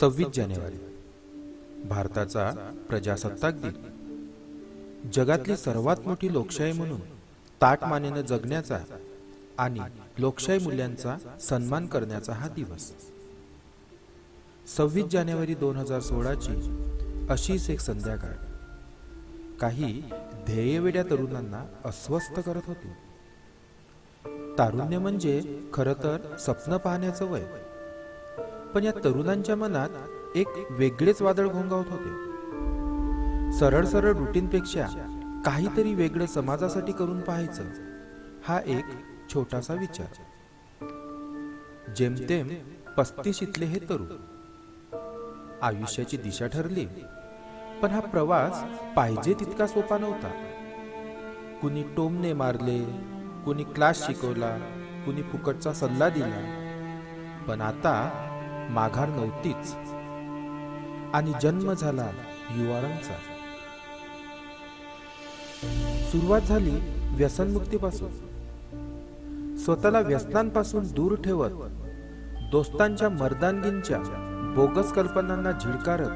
सव्वीस जानेवारी. भारताचा प्रजासत्ताक दिन. जगातली सर्वात मोठी लोकशाही म्हणून ताटमानेनं जगण्याचा आणि लोकशाही मूल्यांचा सन्मान करण्याचा हा दिवस. सव्वीस जानेवारी दोन हजार सोळाची अशीच एक संध्याकाळ. काही ध्येयवेड्या तरुणांना अस्वस्थ करत होती. तारुण्य म्हणजे खरं तर स्वप्न पाहण्याचं वय. पण या तरुणांच्या मनात एक वेगळेच वादळ घोंगावत होते. सरळ सरळ रुटीनपेक्षा काहीतरी वेगळं समाजासाठी करून पाहायचं हा एक छोटासा विचार. जेमतेम पस्तीस इथले हे तरुण. आयुष्याची दिशा ठरली पण हा प्रवास पाहिजे तितका सोपा नव्हता. कुणी टोमने मारले कुणी क्लास शिकवला कुणी फुकटचा सल्ला दिला. पण आता माघार नव्हतीच. आणि जन्म झाला युवारांचा. सुरुवात झाली व्यसनमुक्तीपासून. स्वतःला व्यसनांपासून दूर ठेवत दोस्तांच्या मर्दानगींच्या बोगस कल्पनांना झिडकारत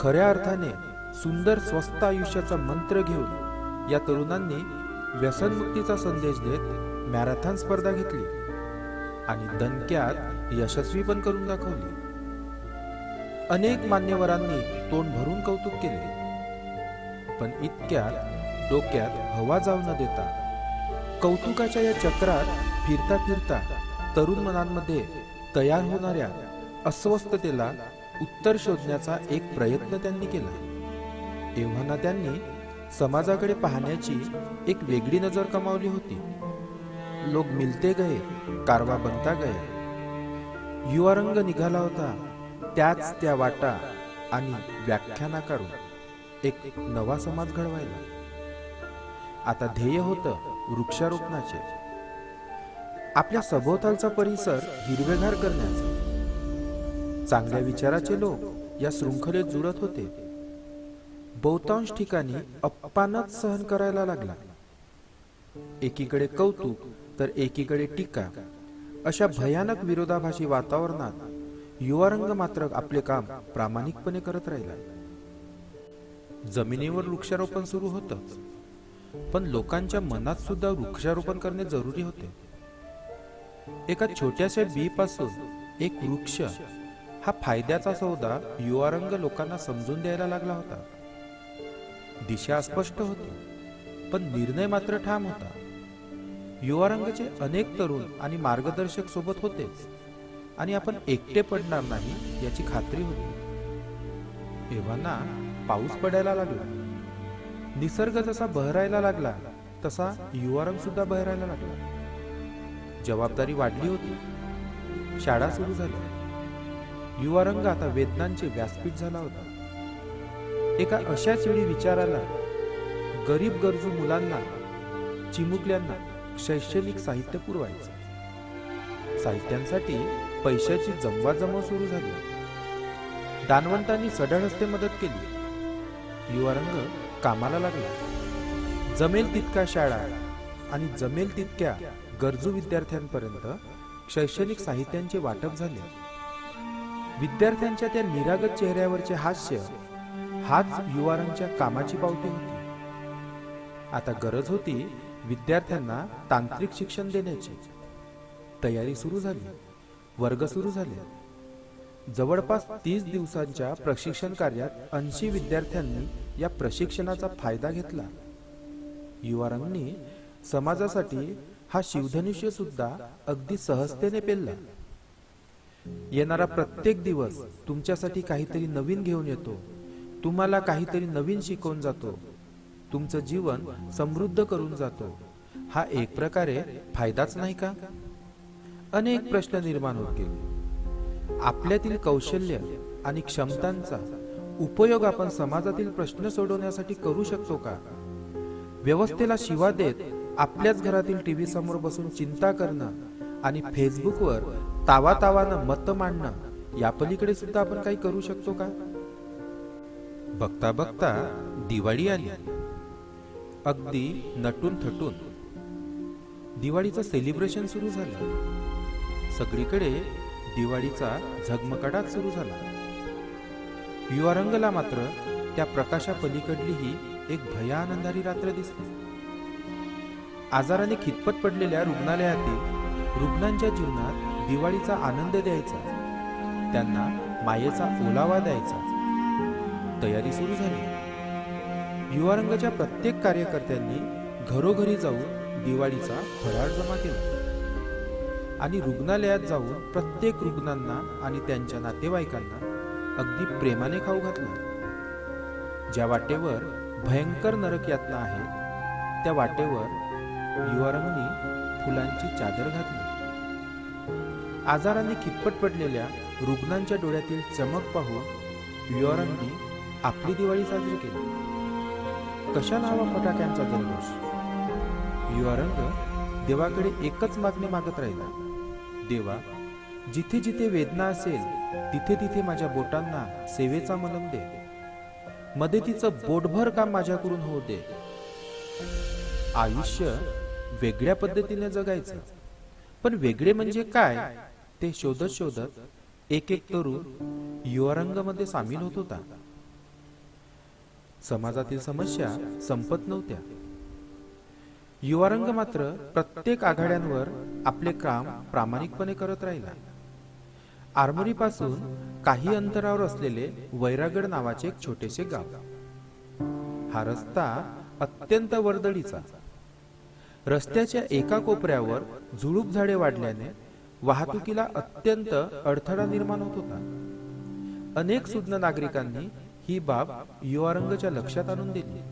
खऱ्या अर्थाने सुंदर स्वस्त आयुष्याचा मंत्र घेऊन या तरुणांनी व्यसनमुक्तीचा संदेश देत मॅरेथॉन स्पर्धा घेतली. आणि दणक्यात यशस्वी पण करून दाखवली. अनेक मान्यवरांनी तोंड भरून कौतुक केले. पण इतक्यात डोक्यात हवा जाऊ न देता कौतुकाच्या या चक्रात फिरता फिरता तरुण मनांमध्ये तयार होणाऱ्या अस्वस्थतेला उत्तर शोधण्याचा एक प्रयत्न त्यांनी केला. एव्हाना त्यांनी समाजाकडे पाहण्याची एक वेगळी नजर कमावली होती. लोक मिलते गए कारवा बनता गए युवा रंग निघाला होता. त्याच त्या वाटा आणि व्याख्याना करून एक नवा समाज घडवायला. आता ध्येय होतं वृक्षारोपणाचे. आपल्या सभोवतालचा परिसर हिरवेगार करण्याचा. चांगल्या विचाराचे लोक या शृंखलेत जुळत होते. बहुतांश ठिकाणी अप्पानच सहन करायला लागला. एकीकडे कौतुक तर एकीकडे टीका. अशा भयानक विरोधाभासी वातावरणात युवारंग मात्र आपले काम प्रामाणिकपणे करत राहिला जमिनीवर वृक्षारोपण सुरू होतच. पण लोकांच्या मनात सुद्धा वृक्षारोपण करणे जरुरी होते. एका छोट्याशा बी पासून एक वृक्ष हा फायद्याचा सौदा युवारंग लोकांना समजून द्यायला लागला होता. दिशा स्पष्ट होती पण निर्णय मात्र ठाम होता. युवारंगाचे अनेक तरुण आणि मार्गदर्शक सोबत होतेच. आणि आपण एकटे पडणार नाही याची खात्री होती. एव्हाना पाऊस पडायला लागला. निसर्ग जसा बहरायला लागला तसा युवारंग सुद्धा बहरायला लागला. जबाबदारी वाढली होती. शाळा सुरू झाली युवारंग आता वेदनांचे व्यासपीठ झाला होता. एका अशाच वेळी विचाराला गरीब गरजू मुलांना चिमुकल्यांना शैक्षणिक साहित्य पुरवायचे. साहित्यांसाठी पैशाची जमवाजमव सुरू झाली. दानवंतांनी सढळ हस्ते मदत केली. युवारंग कामाला लागला. जमेल तितका शाळा आणि जमेल तितक्या गरजू विद्यार्थ्यांपर्यंत शैक्षणिक साहित्यांचे वाटप झाले. विद्यार्थ्यांच्या त्या निरागत चेहऱ्यावरचे हास्य हाच युवारांच्या कामाची पावती होती. आता गरज होती विद्यार्थ्यांना तांत्रिक शिक्षण देण्याची. तयारी सुरू झाली. वर्ग सुरू झाले. जवळपास तीस दिवसांच्या प्रशिक्षण कार्यात ऐंशी विद्यार्थ्यांनी या प्रशिक्षणाचा फायदा घेतला. युवारांनी समाजासाठी हा शिवधनुष्य सुद्धा अगदी सहजतेने पेलला. येणारा प्रत्येक दिवस तुमच्यासाठी काहीतरी नवीन घेऊन येतो. तुम्हाला काहीतरी नवीन शिकवून जातो. तुमचं जीवन समृद्ध करून जातो. हा एक प्रकारे फायदाच नाही का? अनेक प्रश्न निर्माण होत गेले. आपल्यातील कौशल्य आणि क्षमतांचा उपयोग आपण समाजातील प्रश्न सोडवण्यासाठी करू शकतो का? व्यवस्थेला शिवा देत आपल्याच घरातील टीव्ही समोर बसून चिंता करणं आणि फेसबुकवर तावा तावानं मत मांडणं या पलीकडे सुद्धा आपण काही करू शकतो का? बघता बघता दिवाळी आली. अगदी नटून थटून दिवाळीचं सेलिब्रेशन सुरू झालं. सगळीकडे दिवाळीचा झगमगाटात सुरू झाला. युवारंगला मात्र त्या प्रकाशापलीकडली ही एक भयानंदारी रात्र दिसते. आजाराने खितपत पडलेल्या रुग्णालयातील रुग्णांच्या जीवनात दिवाळीचा आनंद द्यायचा त्यांना मायेचा ओलावा द्यायचा. तयारी सुरू झाली. युवारंगाच्या प्रत्येक कार्यकर्त्यांनी घरोघरी जाऊन दिवाळीचा फराळ जमा केला. आणि रुग्णालयात जाऊन प्रत्येक रुग्णांना आणि त्यांच्या नातेवाईकांना अगदी प्रेमाने खाऊ घातला. ज्या वाटेवर भयंकर नरक यातना आहे त्या वाटेवर युवारंगनी फुलांची चादर घातली. आजाराने खितपट पडलेल्या रुग्णांच्या डोळ्यातील चमक पाहून युवारंगनी आपली दिवाळी साजरी केली. कशाला हवा फटाक्यांचा जल्लोष? युवारंग देवाकडे एकच मागणी मागत राहिला. देवा जिथे जिथे वेदना असेल तिथे तिथे माझ्या बोटांना सेवेचा मलम दे. मदतीचं बोटभर काम माझ्याकडून होऊ दे. आयुष्य वेगळ्या पद्धतीने जगायचं. पण वेगळे म्हणजे काय? ते शोधत शोधत एक एक तरुण युवारंगमध्ये सामील होत होता. समाजातील समस्या संपत नव्हत्या. युवारंग मात्र प्रत्येक आघाड्यांवर आपले काम प्रामाणिकपणे करत राहिला. आरमोरी पासून काही अंतरावर असलेले वैरागड नावाचे एक छोटेसे गाव. हा रस्ता अत्यंत वर्दळीचा. रस्त्याच्या एका कोपऱ्यावर झुळूप झाडे वाढल्याने वाहतुकीला अत्यंत अडथळा निर्माण होत होता. अनेक सुज्ञ नागरिकांनी ही बाब युवारंगच्या लक्षात आणून दिली.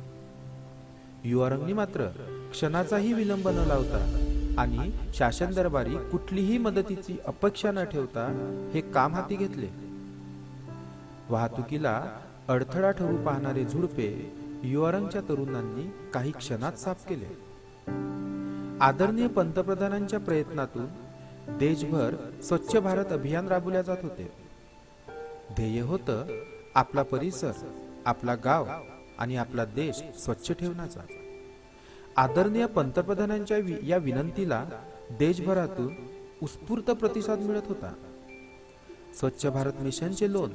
युवारंगनी मात्र क्षणाचाही विलंब न लावता आणि शासन दरबारी कुठलीही मदतीची अपेक्षा न ठेवता हे काम हाती घेतले. वाहतुकीला अडथळा ठरू पाहणारे झुडपे युवारंगच्या तरुणांनी काही क्षणात साफ केले. आदरणीय पंतप्रधानांच्या प्रयत्नातून देशभर स्वच्छ भारत अभियान राबवल्या जात होते. ध्येय होतं आपला परिसर आपला गाव आणि आपला देश स्वच्छ ठेवण्याचा. आदरणीय पंतप्रधानांच्या या विनंतीला देशभरातून उत्स्फूर्त प्रतिसाद मिळत होता. स्वच्छ भारत मिशनचे लोन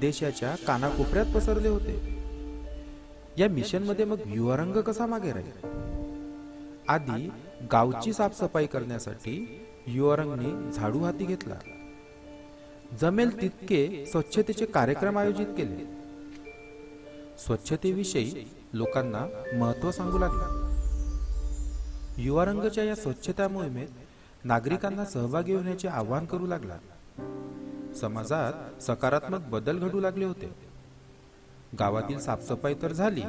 देशाच्या कानाकोपऱ्यात पसरले होते. या मिशनमध्ये मग युवारंग कसा मागे राहील? आधी गावची साफसफाई करण्यासाठी युवारंगने झाडू हाती घेतला. जमेल तितके स्वच्छतेचे कार्यक्रम आयोजित केले. स्वच्छतेविषयी लोकांना महत्त्व सांगू लागला. युवारंगच्या या स्वच्छता मोहिमेत नागरिकांना सहभागी होण्याचे आवाहन करू लागला. समाजात सकारात्मक बदल घडू लागले होते. गावातील साफसफाई तर झाली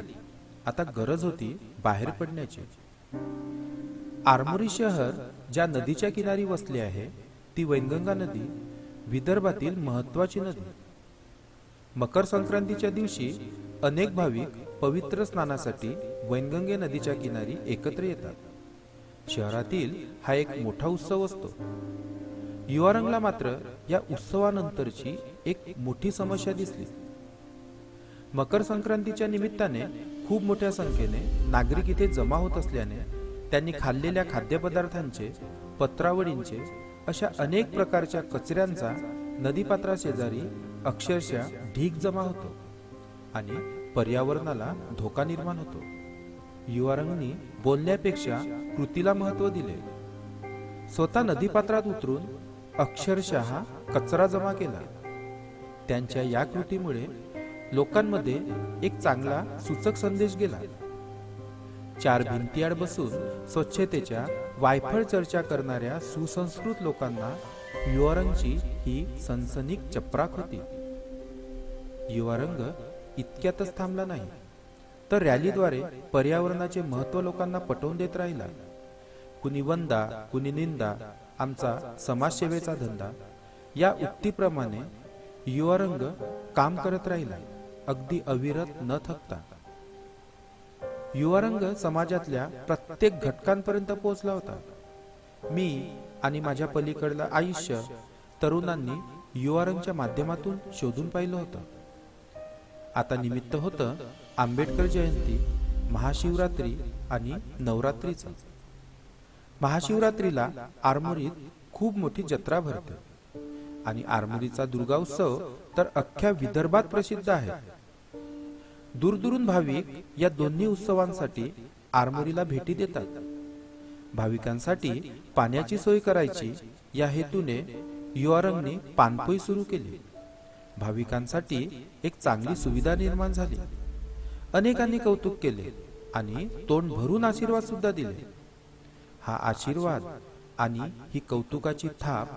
आता गरज होती बाहेर पडण्याची. आरमोरी शहर ज्या नदीच्या किनारी वसले आहे ती वैनगंगा नदी विदर्भातील महत्वाची नदी. मकर संक्रांतीच्या दिवशी अनेक भाविक पवित्र स्नानासाठी वैनगंगे नदीच्या किनारी एकत्र येतात. शहरातील हा एक मोठा उत्सव असतो. युवारंगला मात्र या उत्सवानंतरची एक मोठी समस्या दिसली. मकर संक्रांतीच्या निमित्ताने खूप मोठ्या संख्येने नागरिक इथे जमा होत असल्याने त्यांनी खाल्लेल्या खाद्यपदार्थांचे पत्रावळींचे अशा अनेक प्रकारच्या कचऱ्यांचा नदीपात्रा शेजारी अक्षरशः ढीक जमा होतो आणि पर्यावरणाला धोका निर्माण होतो. युवारंगनी बोलण्यापेक्षा कृतीला महत्त्व दिले. स्वतः नदीपात्रात उतरून अक्षरशः कचरा जमा केला. त्यांच्या या कृतीमुळे लोकांमध्ये एक चांगला सूचक संदेश गेला. चार भिंतीआड बसून स्वच्छतेच्या वायफळ चर्चा करणाऱ्या सुसंस्कृत लोकांना युवारंगची ही सनसनीक चपराक होती युवारंग इतक्यातच थांबला नाही. तर रॅलीद्वारे पर्यावरणाचे महत्त्व लोकांना पटवून देत राहिला. कुणी वंदा कुणी निंदा आमचा समाजसेवेचा धंदा या उक्तीप्रमाणे युवारंग काम करत राहिला अगदी अविरत न थकता. युवारंग समाजातल्या प्रत्येक घटकांपर्यंत पोहोचला होता. मी आणि माझ्या पलीकडलं आयुष्य तरुणांनी युवारंगच्या माध्यमातून शोधून पाहिलं होतं. आता निमित्त होतं आंबेडकर जयंती महाशिवरात्री आणि नवरात्रीचं. महाशिवरात्रीला आरमोरीत खूप मोठी जत्रा भरते. आणि आरमोरीचा दुर्गा उत्सव तर अख्ख्या विदर्भात प्रसिद्ध आहे. दूरदूरून भाविक या दोन्ही उत्सवांसाठी आरमोरीला भेटी देतात. भाविकांसाठी पाण्याची सोय करायची या हेतूने युआरंगने पानपोई सुरू केली. भाविकांसाठी एक चांगली सुविधा निर्माण झाली. अनेकांनी कौतुक केले आणि तोंड भरून आशीर्वाद सुद्धा दिले. हा आशीर्वाद आणि ही कौतुकाची थाप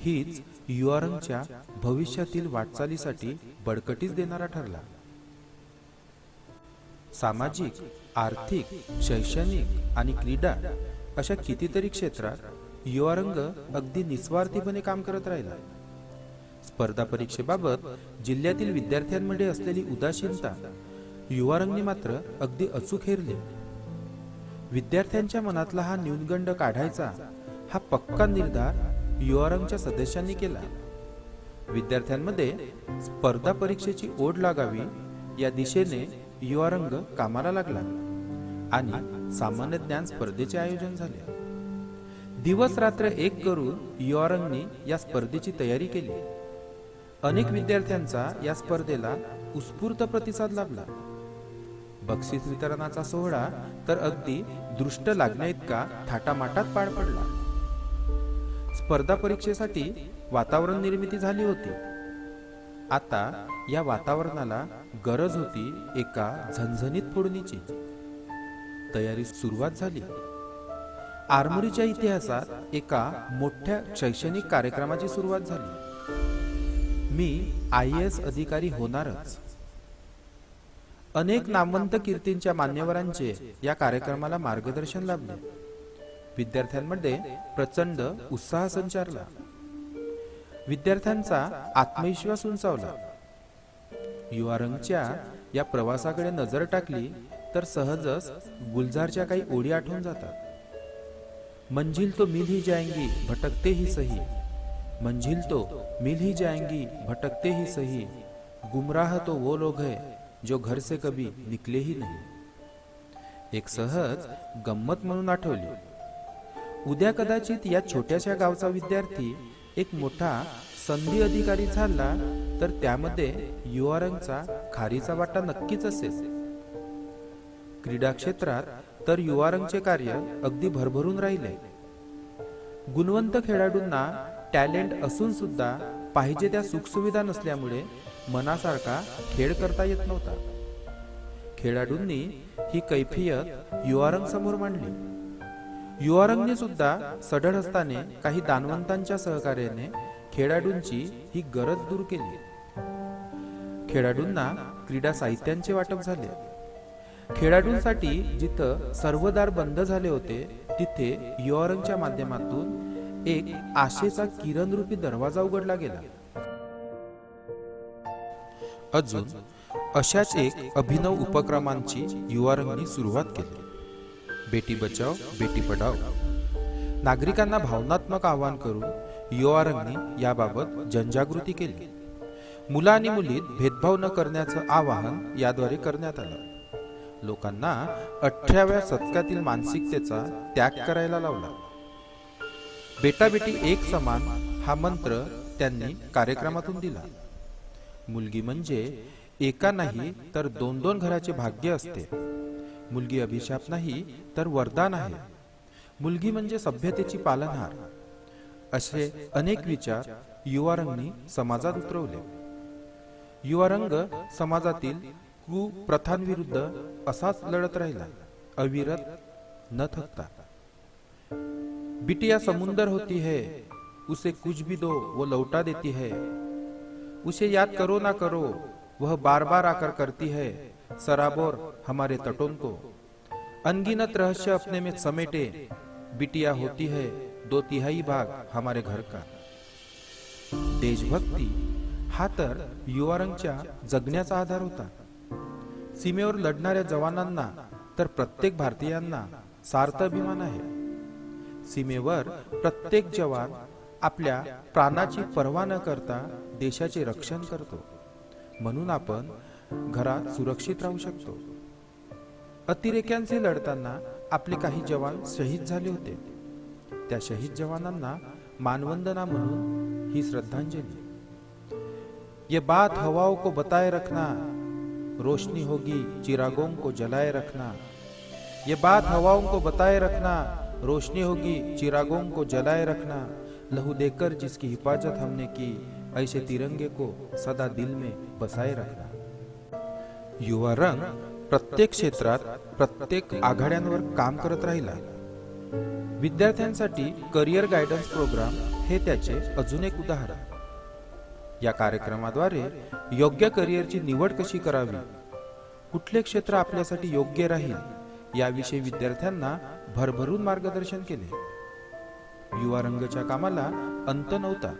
हीच युआरंगच्या भविष्यातील वाटचालीसाठी बळकटीच देणारा ठरला. सामाजिक आर्थिक शैक्षणिक आणि क्रीडा अशा कितीतरी क्षेत्रात युवारंग अगदी निस्वार्थीपणे काम करत राहिला. स्पर्धा परीक्षेबाबत जिल्ह्यातील विद्यार्थ्यांमध्ये असलेली उदासीनता युवारंगने मात्र अगदी अचूक हेरली. विद्यार्थ्यांच्या मनातला हा न्यूनगंड काढायचा हा पक्का निर्धार युवारंगच्या सदस्यांनी केला. विद्यार्थ्यांमध्ये स्पर्धा परीक्षेची ओढ लागावी या दिशेने युवारंग कामाला लागला. आणि सामान्य ज्ञान स्पर्धेचे आयोजन झाले. दिवस रात्र एक करून युवारंगनी या स्पर्धेची तयारी केली. अनेक विद्यार्थ्यांचा या स्पर्धेला उत्स्फूर्त प्रतिसाद लाभला. बक्षीस वितरणाचा सोहळा तर अगदी दृष्ट लागण्या इतका थाटामाटात पार पडला. स्पर्धा परीक्षेसाठी वातावरण निर्मिती झाली होती. आता या वातावरणाला गरज होती एका झणझणीत फोडणीची. तयारी सुरुवात झाली. आरमोरीच्या इतिहासात एका मोठ्या शैक्षणिक कार्यक्रमाची सुरुवात झाली. मी आय एस अधिकारी होणारच. अनेक नामवंत कीर्तींच्या मान्यवरांचे या कार्यक्रमाला मार्गदर्शन लाभले. विद्यार्थ्यांमध्ये प्रचंड उत्साह संचारला. विद्यार्थ्यांचा आत्मविश्वास उंचावला. युवारंगच्या या प्रवासाकडे नजर टाकली तर सहजच गुलजारच्या काही ओढी आठवून जातात. मंजिल तो मिल ही जाएंगी भटकते ही सही. मंजिल तो मिल ही जाएंगी भटकते ही सही. गुमराह तो वो लोग है जो घर से कभी निकले ही नाही. एक सहज गंमत म्हणून आठवली. उद्या कदाचित या छोट्याशा गावचा विद्यार्थी एक मोठा संधी अधिकारी झाला तर त्यामध्ये युवारंगचा खारीचा वाटा नक्कीच असेल. क्रीडा क्षेत्रात तर युवारंगचे कार्य अगदी भरभरून राहिले. गुणवंत खेळाडूंना टॅलेंट असून सुद्धा पाहिजे त्या सुखसुविधा नसल्यामुळे मनासारखा खेळ करता येत नव्हता. खेळाडूंनी ही कैफियत युवारंग समोर मांडली. युवारंगने सुद्धा सढळ हस्ताने काही दानवंतांच्या सहकार्याने खेळाडूंची ही गरज दूर केली. खेळाडूंना क्रीडा साहित्यांचे वाटप झाले. खेळाडूंसाठी जिथं सर्व दार बंद झाले होते तिथे युवारंगच्या माध्यमातून एक आशेचा किरण रूपी दरवाजा उघडला गेला. अजून अशाच एक अभिनव उपक्रमांची युवारंगनी सुरुवात केली. बेटी बचाव बेटी पढाव नागरिकांना भावनात्मक आवाहन करून युवारंगनी याबाबत जनजागृती केली. मुला आणि मुलीत भेदभाव न करण्याचं आवाहन याद्वारे करण्यात आलं. लोकांना अठराव्या शतकातील मानसिकतेचा त्याग करायला लावला. बेटाबेटी एक समान हा मंत्र त्यांनी कार्यक्रमातून दिला. मुलगी म्हणजे एका नाही तर दोन दोन घराचे भाग्य असते. मुलगी अभिशाप नाही तर वरदान आहे. मुलगी म्हणजे सभ्यतेची पालनहार. असे अनेक विचार युवारंगनी समाजात उतरवले. युवारंग समाजातील कुप्रथांविरुद्ध असाच लढत राहिला. अविरत न थकता. बिटिया समुंदर होती है उसे कुछ भी दो वो लौटा देती है. उसे याद करो ना करो वह बार बार आकर करती है सराबोर हमारे तटों को. अनगिनत रहस्य अपने में समेटे बिटिया होती है दो तिहाई भाग हमारे घर का। देशभक्ती हा तर युवारंगच्या जगण्याचा आधार होता। सीमेवर लढणाऱ्या जवानांना तर प्रत्येक भारतीयांना सार्थ अभिमान आहे। सीमेवर प्रत्येक जवान आपल्या प्राणाची पर्वा न करता देशाचे रक्षण करतो। म्हणून आपण घरात सुरक्षित राहू शकतो। अतिरेक्यांचे लढताना आपले काही जवान शहीद झाले होते। त्या शहीद जवानांना मानवंदना म्हणून ही श्रद्धांजलि. ये बात हवाओं को बताए रखना, रोशनी होगी चिरागों को जलाए रखना. ये बात हवाओं को बताए रखना, रोशनी होगी चिरागों को जलाए रखना. लहू देकर जिसकी हिफाजत हमने की, ऐसे तिरंगे को सदा दिल में बसाए रखना. युवा रंग प्रत्येक क्षेत्रात प्रत्येक आघाड्यांवर काम करत राहिला. विद्यार्थ्यांसाठी करिअर गायडन्स प्रोग्राम हे त्याचे अजून एक उदाहरण. या कार्यक्रमाद्वारे योग्य करिअरची निवड कशी करावी? कुठले क्षेत्र आपल्यासाठी योग्य राहील? याविषयी विद्यार्थ्यांना भरभरून मार्गदर्शन केले. युवा रंगच्या कामाला अंत नव्हता.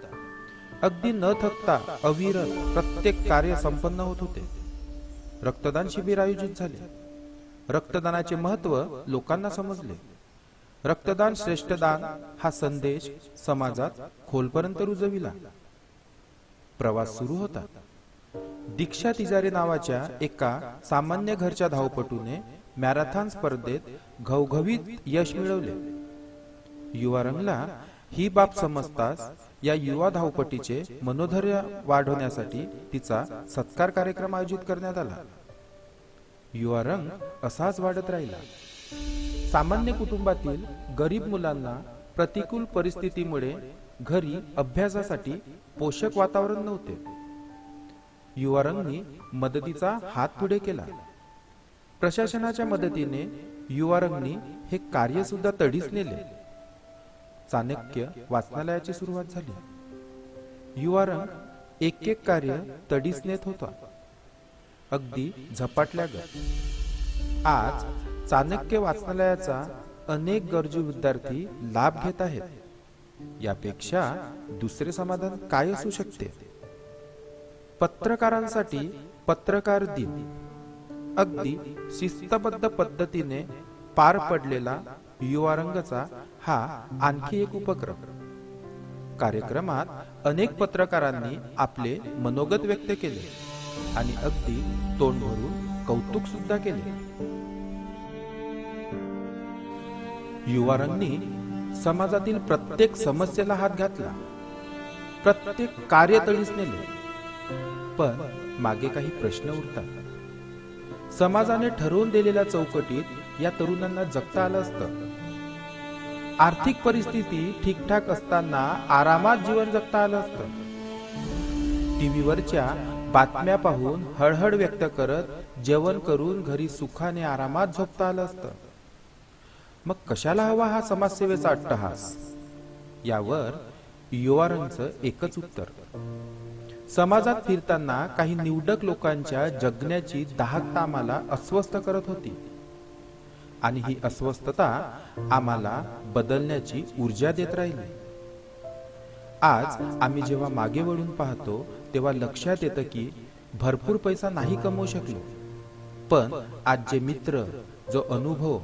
अगदी न थकता अविरत प्रत्येक कार्य संपन्न होत होते. रक्तदान शिबिर आयोजित झाले. रक्तदानाचे महत्त्व लोकांना समजले. रक्तदान श्रेष्ठदान हा संदेश समाजात खोलपर्यंत रुजविला. प्रवास सुरू होता. दीक्षा तिजारे नावाच्या एका सामान्य घरच्या धावपटूने मॅरेथॉन स्पर्धेत घवघवीत यश मिळवले. युवा रंगला ही बाब समजताच या युवा धावपटीचे मनोधैर्य वाढवण्यासाठी तिचा सत्कार कार्यक्रम आयोजित करण्यात आला. युवा रंग असाच वाढत राहिला. सामान्य कुटुंबातील गरीब मुलांना प्रतिकूल परिस्थितीमुळे घरी अभ्यासासाठी पोषक वातावरण नव्हते. युवारंगनी मदतीचा हात पुढे केला. प्रशासनाच्या मदतीने युवारंगनी हे कार्य सुद्धा तडीस नेले. चाणक्य वाचनालयाची सुरुवात झाली. युवारंग एक एक कार्य तडीस नेत होता. अगदी झपाटल्यागत. आज चाणक्य वाचनालयाचा अनेक गरजू विद्यार्थी लाभ घेत आहेत. यापेक्षा दुसरे समाधान काय असू शकते? पत्रकारांसाठी पत्रकार दिन. अगदी शिस्तबद्ध पद्धतीने पार पडलेला युवा रंगचा हा आणखी एक उपक्रम. कार्यक्रमात अनेक पत्रकारांनी आपले मनोगत व्यक्त केले आणि अगदी तोंड भरून कौतुक सुद्धा केले. युवारांनी समाजातील प्रत्येक समस्येला हात घातला. प्रत्येक कार्य तळीस नेले. पण मागे काही प्रश्न उरतात. समाजाने ठरवून दिलेल्या चौकटीत या तरुणांना जगता आलं असतं. आर्थिक परिस्थिती ठीकठाक असताना आरामात जीवन जगता आलं असतं. टीव्हीवरच्या बातम्या पाहून हळहळ व्यक्त करत जेवण करून घरी सुखाने आरामात झोपता आलं असतं. मग कशाला हवा हा समाजसेवेचा अट्टहास? यावर युवारांचं एकच उत्तर. समाजात फिरताना काही निवडक लोकांच्या जगण्याची दाहकता आम्हाला अस्वस्थ करत होती. आणि ही अस्वस्थता आम्हाला बदलण्याची ऊर्जा देत राहिली. आज आम्ही जेव्हा मागे वळून पाहतो तेव्हा लक्षात येतं की भरपूर पैसा नाही कमवू शकलो. पण आज जे मित्र जो अनुभव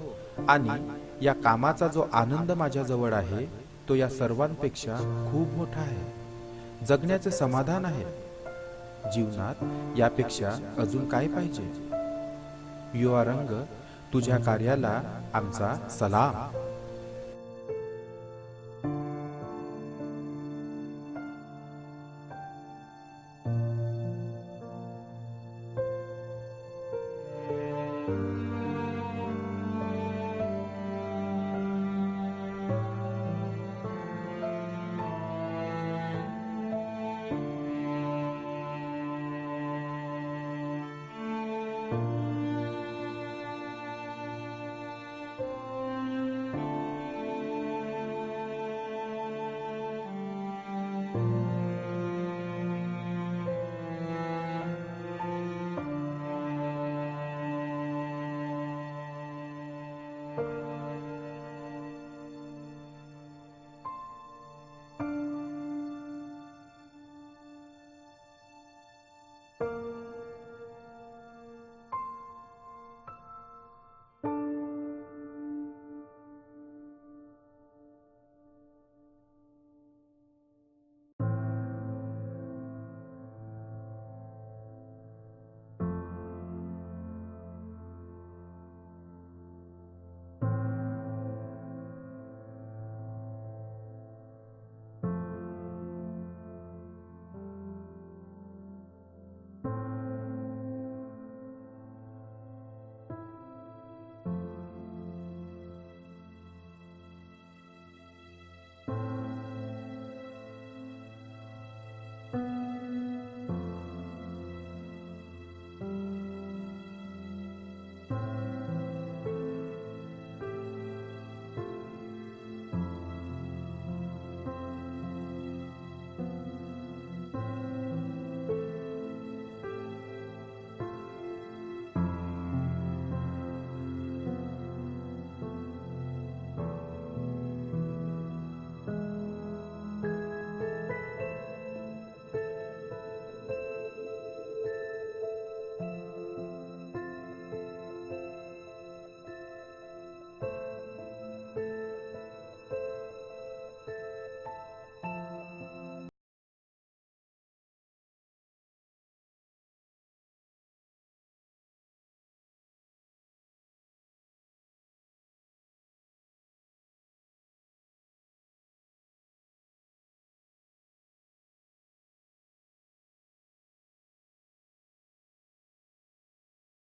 आणि या कामाचा जो आनंद माझ्याजवळ आहे तो या सर्वांपेक्षा खूप मोठा आहे. जगण्याचे समाधान आहे. जीवनात यापेक्षा अजून काय पाहिजे? युवा रंग तुझ्या कार्याला आमचा सलाम.